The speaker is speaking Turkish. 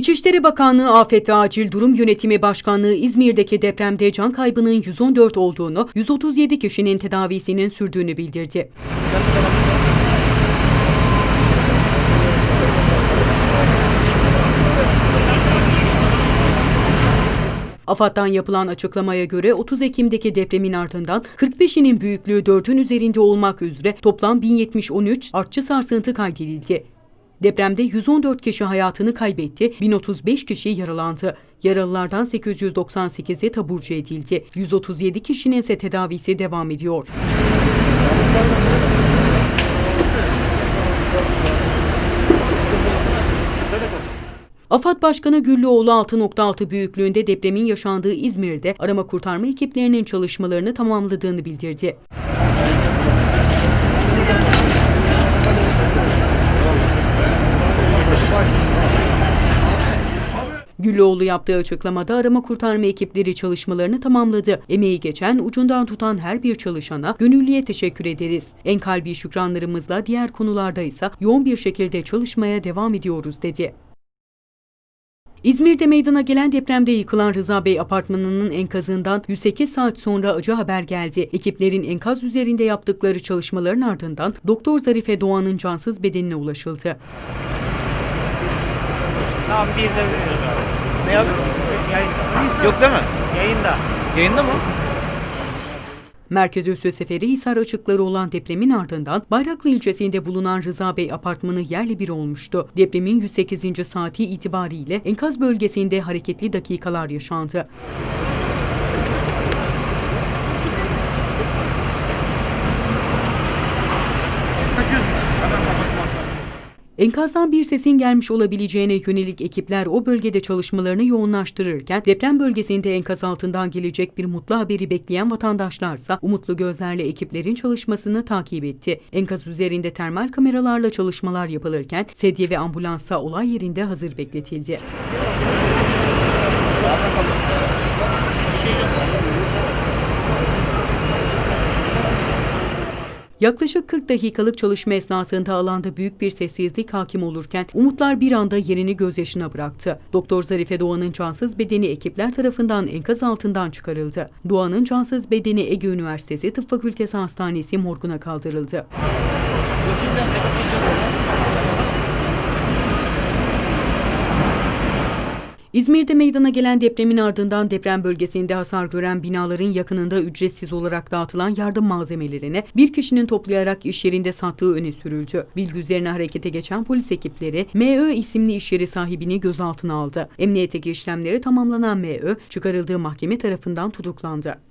İçişleri Bakanlığı Afet ve Acil Durum Yönetimi Başkanlığı İzmir'deki depremde can kaybının 114 olduğunu, 137 kişinin tedavisinin sürdüğünü bildirdi. AFAD'dan yapılan açıklamaya göre 30 Ekim'deki depremin ardından 45'inin büyüklüğü 4'ün üzerinde olmak üzere toplam 1070-13 artçı sarsıntı kaydedildi. Depremde 114 kişi hayatını kaybetti, 1035 kişi yaralandı. Yaralılardan 898'i taburcu edildi. 137 kişinin ise tedavisi devam ediyor. AFAD Başkanı Güllüoğlu 6.6 büyüklüğünde depremin yaşandığı İzmir'de arama kurtarma ekiplerinin çalışmalarını tamamladığını bildirdi. Güllüoğlu yaptığı açıklamada arama kurtarma ekipleri çalışmalarını tamamladı. Emeği geçen, ucundan tutan her bir çalışana gönüllüye teşekkür ederiz. En kalbi şükranlarımızla diğer konularda ise yoğun bir şekilde çalışmaya devam ediyoruz dedi. İzmir'de meydana gelen depremde yıkılan Rıza Bey apartmanının enkazından 108 saat sonra acı haber geldi. Ekiplerin enkaz üzerinde yaptıkları çalışmaların ardından Doktor Zarife Doğan'ın cansız bedenine ulaşıldı. Tamam bir de ne abi? Yayında. Yok değil mi? Yayında. Yayında mı? Merkez üssü Seferihisar açıkları olan depremin ardından Bayraklı ilçesinde bulunan Rıza Bey apartmanı yerle bir olmuştu. Depremin 108. saati itibariyle enkaz bölgesinde hareketli dakikalar yaşandı. Enkazdan bir sesin gelmiş olabileceğine yönelik ekipler o bölgede çalışmalarını yoğunlaştırırken deprem bölgesinde enkaz altından gelecek bir mutlu haberi bekleyen vatandaşlarsa umutlu gözlerle ekiplerin çalışmasını takip etti. Enkaz üzerinde termal kameralarla çalışmalar yapılırken sedye ve ambulansa olay yerinde hazır bekletildi. Yaklaşık 40 dakikalık çalışma esnasında alanda büyük bir sessizlik hakim olurken umutlar bir anda yerini gözyaşına bıraktı. Doktor Zarife Doğan'ın cansız bedeni ekipler tarafından enkaz altından çıkarıldı. Doğan'ın cansız bedeni Ege Üniversitesi Tıp Fakültesi Hastanesi morguna kaldırıldı. İzmir'de meydana gelen depremin ardından deprem bölgesinde hasar gören binaların yakınında ücretsiz olarak dağıtılan yardım malzemelerini bir kişinin toplayarak iş yerinde sattığı öne sürüldü. Bilgi üzerine harekete geçen polis ekipleri MÖ isimli iş yeri sahibini gözaltına aldı. Emniyetteki işlemleri tamamlanan MÖ çıkarıldığı mahkeme tarafından tutuklandı.